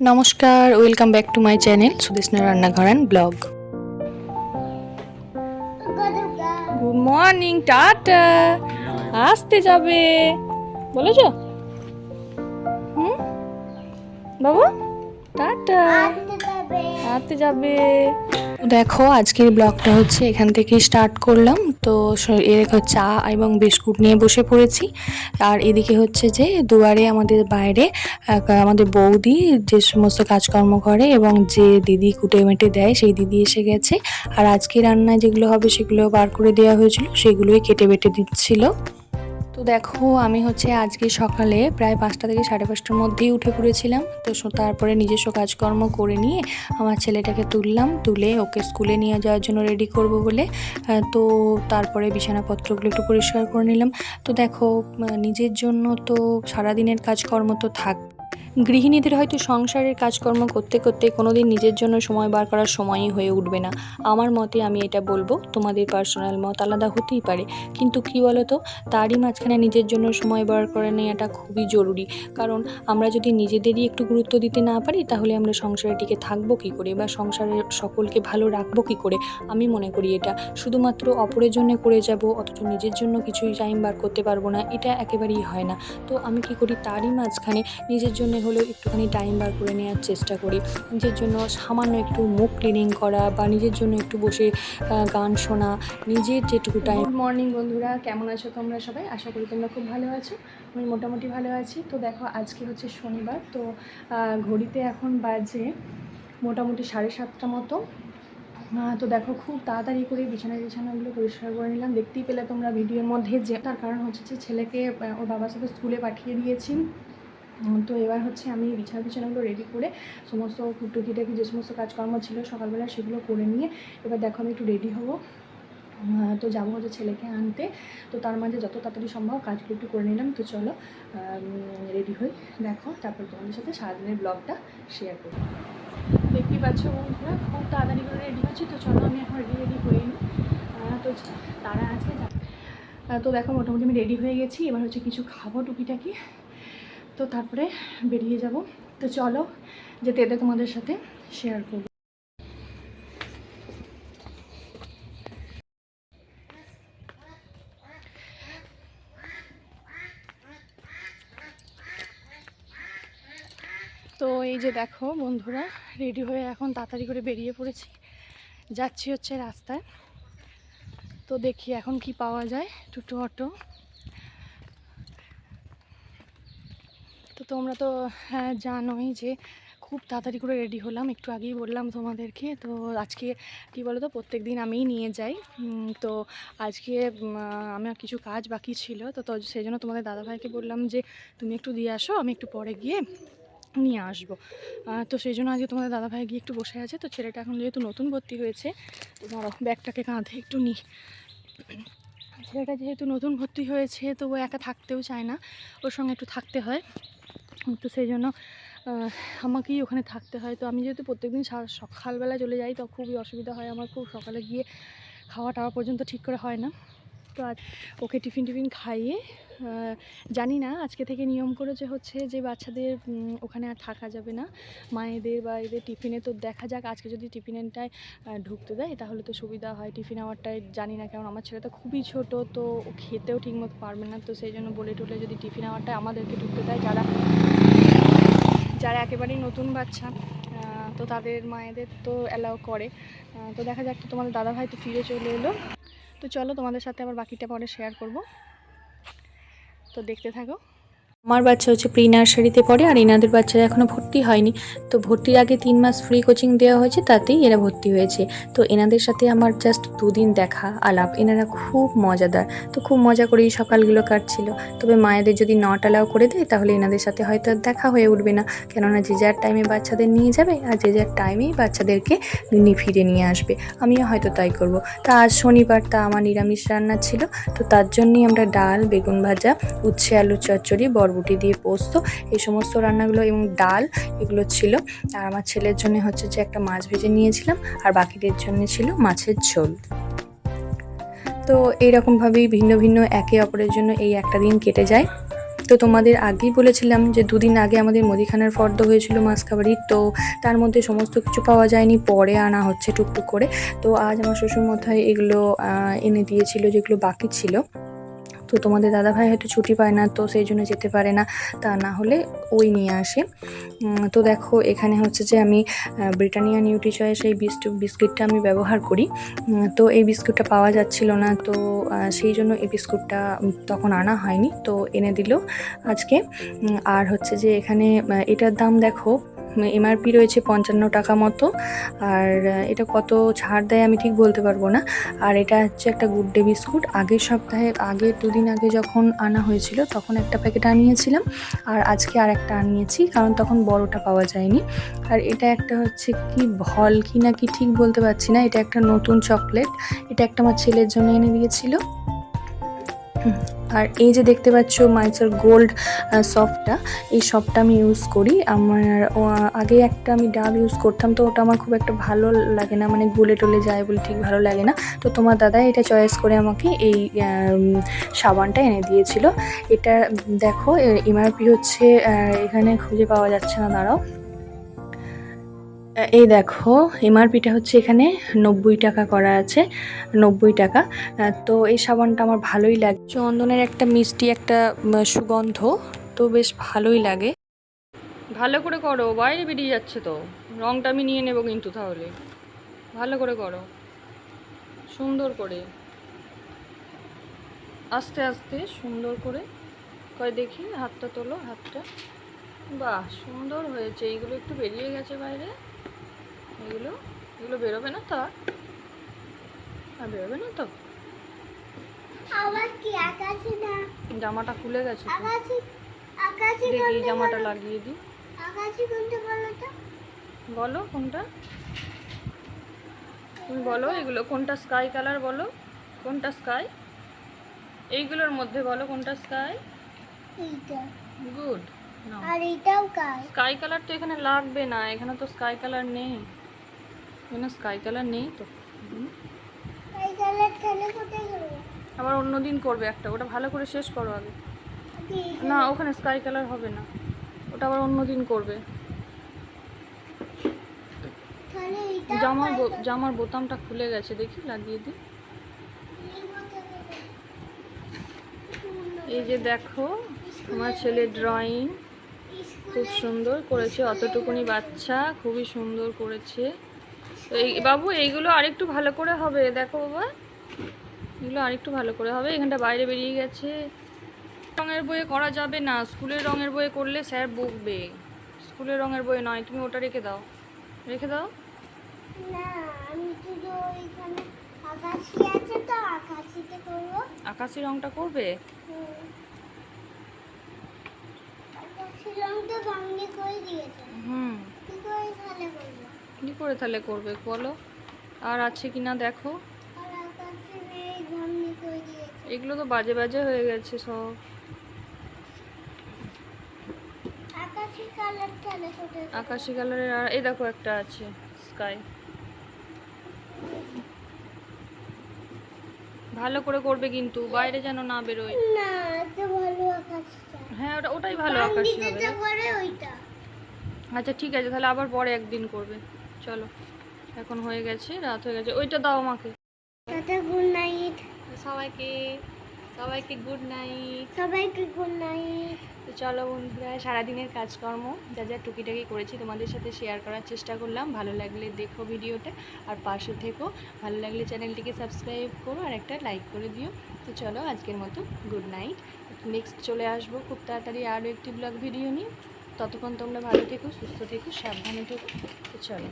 নমস্কার welcome back to my channel Sudeshna রান্নাঘর and blog good morning tata. আসতে যাবে। বলেছ? হুম? বাবু? টাটা। আসতে যাবে। দেখো আজকের ব্লগটা হচ্ছে এখান থেকে স্টার্ট করলাম। তো এর চা এবং বিস্কুট নিয়ে বসে পড়েছি। আর এদিকে হচ্ছে যে দুয়ারে আমাদের বাইরে আমাদের বৌদি যে সমস্ত কাজকর্ম করে এবং যে দিদি কুটে মেটে দেয় সেই দিদি এসে গেছে। আর আজকে রান্নায় যেগুলো হবে সেগুলো বার করে দেওয়া হয়েছিল, সেগুলোই কেটে বেটে দিচ্ছিল। তো দেখো, আমি হচ্ছে আজকে সকালে প্রায় পাঁচটা থেকে সাড়ে পাঁচটার মধ্যেই উঠে পড়েছিলাম। তো তারপরে নিজস্ব কাজকর্ম করে নিয়ে আমার ছেলেটাকে তুললাম, তুলে ওকে স্কুলে নিয়ে যাওয়ার জন্য রেডি করব বলে। তো তারপরে বিছানাপত্রগুলো একটু পরিষ্কার করে নিলাম। তো দেখো নিজের জন্য তো সারাদিনের কাজকর্ম তো থাক গৃহিণীদের হয়তো সংসারের কাজকর্ম করতে করতে কোনো দিন নিজের জন্য সময় বার করার সময়ই হয়ে উঠবে না। আমার মতে আমি এটা বলব, তোমাদের পার্সোনাল মত আলাদা হতেই পারে। কিন্তু কি বলো তো তারই মাঝখানে নিজের জন্য সময় বার করে নেওয়াটা খুবই জরুরি। কারণ আমরা যদি নিজেদেরই একটু গুরুত্ব দিতে না পারি, তাহলে আমরা সংসারে টিকে থাকব কী করে বা সংসারের সকলকে ভালো রাখব কী করে? আমি মনে করি এটা। শুধুমাত্র অপরের জন্য করে যাব, অথচ নিজের জন্য কিছুই টাইম বার করতে পারব না, এটা একেবারেই হয় না। তো আমি কি করি, তারই মাঝখানে নিজের জন্য হলেও একটুখানি টাইম বার করে নেওয়ার চেষ্টা করি। নিজের জন্য সামান্য একটু মুখ ক্লিনিং করা বা নিজের জন্য একটু বসে গান শোনা, নিজের যেটুকু টাইম গুড মর্নিং বন্ধুরা, কেমন আছো তোমরা সবাই? আশা করি তোমরা খুব ভালো আছো। আমি মোটামুটি ভালো আছি। তো দেখো, আজকে হচ্ছে শনিবার, তো ঘড়িতে এখন বাজে মোটামুটি সাড়ে সাতটা মতো। তো দেখো, খুব তাড়াতাড়ি করে বিছানা বিছানাগুলো পরিষ্কার করে নিলাম। দেখতেই পেলে তোমরা ভিডিওর মধ্যে যে, তার কারণ হচ্ছে যে ছেলেকে ওর বাবার সাথে স্কুলে পাঠিয়ে দিয়েছি। তো এবার হচ্ছে আমি বিছানা বিছানাগুলো রেডি করে সমস্ত টুকিটাকি যে সমস্ত কাজকর্ম ছিল সকালবেলা সেগুলো করে নিয়ে এবার দেখো আমি একটু রেডি হব। তো যাব হচ্ছে ছেলেকে আনতে। তো তার মাঝে যত তাড়াতাড়ি সম্ভব কাজগুলো একটু করে নিলাম। তো চলো রেডি হই। দেখো, তারপর তোমাদের সাথে সারাদিনের ব্লগটা শেয়ার করি দেখতেই পাচ্ছ বন্ধুরা, খুব তাড়াতাড়ি করে রেডি হচ্ছে তো চলো, আমি এখন রেডি রেডি হয়ে নিই। তো তারা আছে তো দেখো, মোটামুটি আমি রেডি হয়ে গেছি। এবার হচ্ছে কিছু খাব টুকিটাকি। তো তারপরে বেরিয়ে যাব। তো চলো, যেতে যেতে তোমাদের সাথে শেয়ার করব। তো এই যে দেখো বন্ধুরা রেডি হয়ে এখন তাড়াতাড়ি করে বেরিয়ে পড়েছি। যাচ্ছি হচ্ছে রাস্তায়। তো দেখি এখন কি পাওয়া যায়, টোটো অটো। তো তোমরা তো হ্যাঁ জানোই যে খুব তাড়াতাড়ি করে রেডি হলাম। একটু আগেই বললাম তোমাদেরকে। তো আজকে কি বলো তো প্রত্যেক দিন আমিই নিয়ে যাই। তো আজকে আমার কিছু কাজ বাকি ছিল। তো তো সেই জন্য তোমাদের দাদাভাইকে বললাম যে, তুমি একটু দিয়ে আসো, আমি একটু পরে গিয়ে নিয়ে আসব। তো সেই জন্য আজকে তোমাদের দাদাভাই গিয়ে একটু বসে আছে। তো ছেলেটা এখন যেহেতু নতুন ভর্তি হয়েছে, তো ধরো, ব্যাগটাকে কাঁধে একটু নিই ছেলেটা যেহেতু নতুন ভর্তি হয়েছে তো ও একা থাকতেও চায় না। ওর সঙ্গে একটু থাকতে হয়। তো সেই জন্য আমাকেই ওখানে থাকতে হয়। তো আমি যেহেতু প্রত্যেকদিন সকালবেলা চলে যাই, তো খুবই অসুবিধা হয়। আমার খুব সকালে গিয়ে খাওয়া টাওয়া পর্যন্ত ঠিক করে হয় না। তো আজ ওকে টিফিন টিফিন খাইয়ে জানি না, আজকে থেকে নিয়ম করেছে হচ্ছে যে বাচ্চাদের ওখানে আর থাকা যাবে না। মায়েদের বা এদের টিফিনে তো দেখা যাক, আজকে যদি টিফিনটায় ঢুকতে দেয়, তাহলে তো সুবিধা হয়। টিফিন আওয়ারটায় জানি না কারণ আমার ছেলে তো খুবই ছোট, তো খেতেও ঠিকমতো পারবে না, তো সেই জন্য বলে টলে যদি টিফিন আওয়ারটায় আমাদেরকে ঢুকতে দেয়, যারা যারা একেবারেই নতুন বাচ্চা তো তাদের মায়েদের তো অ্যালাউ করে। তো দেখা যাক, তো তোমাদের দাদাভাই তো ফিরে চলে এলো। তো চলো তোমাদের সাথে আবার বাকিটা পরে শেয়ার করব। তো দেখতে থাকো। আমার বাচ্চা হচ্ছে প্রি নার্সারিতে পড়ে আর এনাদের বাচ্চারা এখনও ভর্তি হয়নি। তো ভর্তির আগে তিন মাস ফ্রি কোচিং দেওয়া হয়েছে, তাতেই এরা ভর্তি হয়েছে। তো এনাদের সাথে আমার জাস্ট দুদিন দেখা, আলাপ। এনারা খুব মজাদার। তো খুব মজা করেই সকালগুলো কাটছিল। তবে মায়েদের যদি নট অ্যালাউ করে দেয়, তাহলে এনাদের সাথে হয়তো আর দেখা হয়ে উঠবে না। কেননা যে যার টাইমে বাচ্চাদের নিয়ে যাবে, আর যে যার টাইমেই বাচ্চাদেরকে ফিরে নিয়ে আসবে। আমিও হয়তো তাই করব। তা আজ শনিবার, তা আমার নিরামিষ রান্না ছিল। তো তার জন্যই আমরা ডাল, বেগুন ভাজা, উচ্ছে আলু চচ্চড়ি বরবটি দিয়ে পোস্ত, এই সমস্ত রান্নাগুলো এবং ডাল, এগুলো ছিল। আর আমার ছেলের জন্য হচ্ছে যে একটা মাছ ভেজে নিয়েছিলাম, আর বাকিদের জন্য ছিল মাছের ঝোল। তো এইরকমভাবেই ভিন্ন ভিন্ন একে অপরের জন্য এই একটা দিন কেটে যায়। তো তোমাদের আগেই বলেছিলাম যে দুদিন আগে আমাদের মুদিখানার ফর্দ হয়েছিল মাসকাবাড়ির তো তার মধ্যে সমস্ত কিছু পাওয়া যায়নি, পরে আনা হচ্ছে টুকটুক করে। তো আজ আমার শ্বশুরমশাই এগুলো এনে দিয়েছিল যেগুলো বাকি ছিল। তো তোমাদের দাদাভাই হয়তো ছুটি পায় না, তো সেই জন্য যেতে পারে না, তা না হলে ওই নিয়ে আসে। তো দেখো, এখানে হচ্ছে যে আমি ব্রিটানিয়া নিউট্রি চয়েস এই বিস্কুট বিস্কিটটা আমি ব্যবহার করি। তো এই বিস্কুটটা পাওয়া যাচ্ছিল না, তো সেই জন্য এই বিস্কুটটা তখন আনা হয়নি, তো এনে দিল আজকে। আর হচ্ছে যে এখানে এটার দাম দেখো এমআরপি রয়েছে পঞ্চান্ন টাকা মতো। আর এটা কত ছাড় দেয় আমি ঠিক বলতে পারব না। আর এটা হচ্ছে একটা গুড ডে বিস্কুট। আগের সপ্তাহে আগের দুদিন আগে যখন আনা হয়েছিল, তখন একটা প্যাকেট আনিয়েছিলাম। আর আজকে আর একটা আনিয়েছি, কারণ তখন বড়টা পাওয়া যায়নি। আর এটা একটা হচ্ছে কি ভল কি না কি ঠিক বলতে পারছি না। এটা একটা নতুন চকলেট। এটা একটা আমার ছেলের জন্য এনে দিয়েছিল। আর এই যে দেখতে পাচ্ছ মাইচার গোল্ড সফটটা, এই সফটটা আমি ইউজ করি। আমার আগে একটা আমি ডাব ইউজ করতাম, তো ওটা আমার খুব একটা ভালো লাগে না। মানে গলে টলে যায় বলে ঠিক ভালো লাগে না। তো তোমার দাদা এটা চয়েস করে আমাকে এই সাবানটা এনে দিয়েছিল। এটা দেখো এমআরপি হচ্ছে এখানে খুঁজে পাওয়া যাচ্ছে না, দাঁড়াও। এই দেখো, এমআরপিটা হচ্ছে এখানে নব্বই টাকা করা আছে, নব্বই টাকা। তো এই সাবানটা আমার ভালোই লাগে। চন্দনের একটা মিষ্টি, একটা সুগন্ধ, তো বেশ ভালোই লাগে। ভালো করে করো, বাইরে বেরিয়ে যাচ্ছে তো। রংটা আমি নিয়ে নেব কিন্তু তাহলে। ভালো করে করো। সুন্দর করে। আস্তে আস্তে সুন্দর করে। কয় দেখি, হাতটা তোলো, হাতটা। বাহ, সুন্দর হয়েছে। এইগুলো একটু বেরিয়ে গেছে বাইরে। এগুলো এগুলো বেরোবে না তো? আর? বেরোবে না তো? আবার কি আকাশে না? জামাটা খুলে গেছে আকাশে আকাশে দেখি জামাটা? লাগিয়ে আকাশে কোনটা বলো তো। বলো কোনটা? তুমি বলো এগুলো কোনটা স্কাই কালার বলো? কোনটা স্কাই এইগুলোর মধ্যে বলো কোনটা স্কাই এইটা। গুড আর এটাও স্কাই কালার তো এখানে লাগবে না এখানে তো স্কাই কালার নেই। এখানে স্কাই কালার নেই তো? আবার অন্য দিন করবে একটা ওটা ভালো করে শেষ করো আগে। না ওখানে স্কাই কালার হবে না। ওটা আবার অন্য দিন করবে। জামার জামার বোতামটা খুলে গেছে দেখি লাগিয়ে দিই। এই যে দেখো আমার ছেলে ড্রয়িং খুব সুন্দর করেছে অতটুকুনি বাচ্চা খুবই সুন্দর করেছে। তো এই বাবু এইগুলো আরেকটু ভালো করে হবে। দেখো বাবা এগুলো আরেকটু ভালো করে হবে। এখানটা বাইরে বেরিয়ে গেছে। রঙের বইয়ে করা যাবে না। স্কুলের রঙের বইয়ে করলে স্যার বকবে। স্কুলের রঙের বইয়ে নয়। তুমি ওটা রেখে দাও। রেখে দাও। আকাশি রঙটা করবে। হুম। কি করে তাহলে করবে বলো? আর আছে কি না দেখো। এগুলো তো বাজে বাজে হয়ে গেছে সব। আকাশি কালারের আর এই দেখো একটা আছে স্কাই ভালো করে করবে কিন্তু বাইরে যেন না বেরোয়। হ্যাঁ ওটা ওটাই ভালো আকাশি হবে। আচ্ছা ঠিক আছে তাহলে আবার পরে একদিন করবে। চলো। এখন হয়ে গেছে রাত হয়ে গেছে। ওইটা দাও আমাকে। Good night. সবাইকে সবাইকে গুড নাইট। সবাইকে গুড নাইট। তো চলো বন্ধুরা সারাদিনের কাজকর্ম যা যা টুকিটাকি করেছি তোমাদের সাথে শেয়ার করার চেষ্টা করলাম। ভালো লাগলে দেখো ভিডিওটা আর পাশে থেকো। ভালো লাগলে চ্যানেলটিকে সাবস্ক্রাইব করো আর একটা লাইক করে দিও। তো চলো আজকের মতো গুড নাইট। নেক্সট চলে আসব খুব তাড়াতাড়ি আরও একটি ব্লগ ভিডিও নিয়ে। ততক্ষণ তোমরা ভালো থেকো সুস্থ থেকো সাবধানে থেকো। তো চলো।